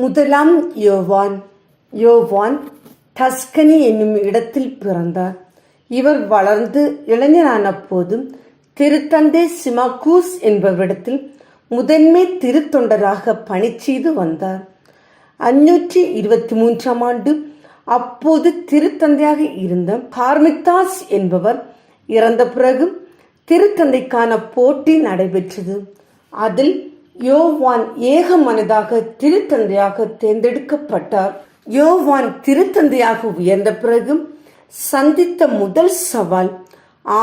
முதலாம் யோவான் யோவான் டஸ்கனி என்னும் இடத்தில் பிறந்தார். இவர் வளர்ந்து இளைஞரான போதும் திருத்தந்தை சிமாகூஸ் என்பவரிடத்தில் முதன்மை திருத்தொண்டராக பணி செய்து வந்தார். அஞ்சூற்றி இருபத்தி மூன்றாம் ஆண்டு அப்போது திருத்தந்தையாக இருந்த கார்மித்தாஸ் என்பவர் இறந்த பிறகு திருத்தந்தைக்கான போட்டி நடைபெற்றது. அதில் யோவான் ஏக மனதாக திருத்தந்தையாக தேர்ந்தெடுக்கப்பட்டார். யோவான் திருத்தந்தையாக உயர்ந்த பிறகு சந்தித்த முதல் சவால்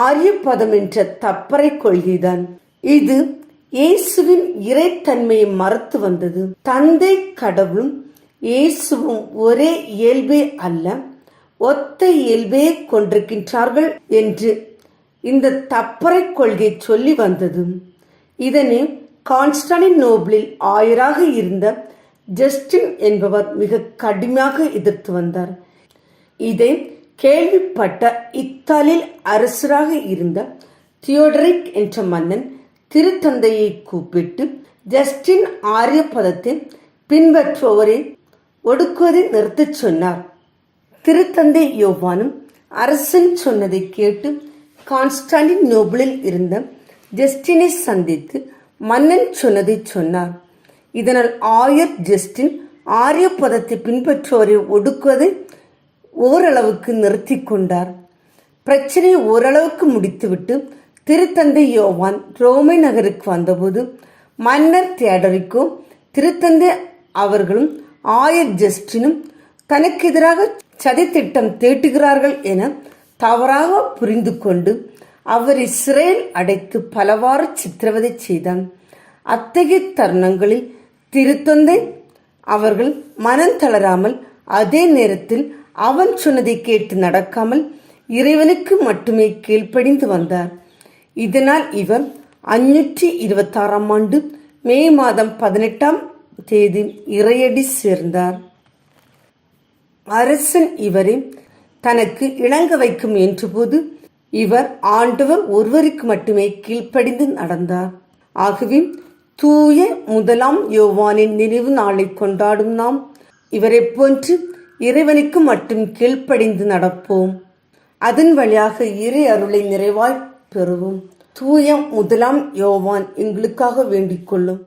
ஆரியபதம் என்ற தப்பறை கொள்கைதான். இது இயேசுவின் இறைத்தன்மையை மறுத்து வந்தது. தந்தை கடவுளும் இயேசுவும் ஒரே இயல்பே அல்ல ஒத்த இயல்பே கொண்டிருக்கின்றார்கள் என்று இந்த தப்பறை கொள்கை சொல்லி வந்தது. இதனை கான்ஸ்டானின் நோபிளில் ஆயராக இருந்த ஜஸ்டின் என்பவர் மிக கடுமையாக எதிர்த்து வந்தார். இதை கேள்விப்பட்ட இத்தாலியில் அரசராக இருந்த தியோடரிக் என்ற மன்னன் திருத்தந்தையை கூப்பிட்டு ஜஸ்டின் ஆரிய பதத்தை பின்பற்றுபவரை ஒடுக்குவதை நிறுத்தச் சொன்னார். திருத்தந்தை யோவானும் அரசன் சொன்னதை கேட்டு கான்ஸ்டாண்டின் நோபிளில் இருந்த ஜஸ்டினை சந்தித்து மன்னன் சொன்னதை சொன்னார். இதனால் ஆயர் ஜஸ்டின் ஆரிய பதத்தை பின்பற்றுவோரை ஒடுக்குவதை ஓரளவுக்கு நிறுத்தி கொண்டார். பிரச்சனையை ஓரளவுக்கு முடித்துவிட்டு திருத்தந்தை யோவான் ரோமை நகருக்கு வந்தபோது மன்னர் தியடரிக்கோ திருத்தந்தை அவர்களும் ஆயர் ஜஸ்டினும் தனக்கு எதிராக சதித்திட்டம் தீட்டுகிறார்கள் என தவறாக புரிந்து கொண்டு அவர் இஸ்ரேல் அடைத்து பலவாறு சித்திரவதை செய்தான் அத்தகைய தருணங்களில் திருத்தந்தை அவர்கள் மனம் தளராமல் அதே நேரத்தில் அவன் சொன்னதை கேட்டு நடக்காமல் இறைவனுக்கு மட்டுமே கீழ்ப்படிந்து வந்தார். இதனால் இவர் அஞ்சூற்றி இருபத்தாறாம் ஆண்டு மே மாதம் பதினெட்டாம் தேதி இறையடி சேர்ந்தார். அரசன் இவரை தனக்கு இணங்க வைக்கும் என்றபோது இவர் ஆண்டவர் ஒருவருக்கு மட்டுமே கீழ்ப்படிந்து நடந்தார். ஆகவே தூய முதலாம் யோவானின் நினைவு நாளை கொண்டாடும் நாம். இவரை போன்று இறைவனுக்கு மட்டும் கீழ்ப்படிந்து நடப்போம். அதன் வழியாக இறை அருளை நிறைவாய் பெறுவோம். தூய முதலாம் யோவான் எங்களுக்காக வேண்டிக் கொள்ளும்.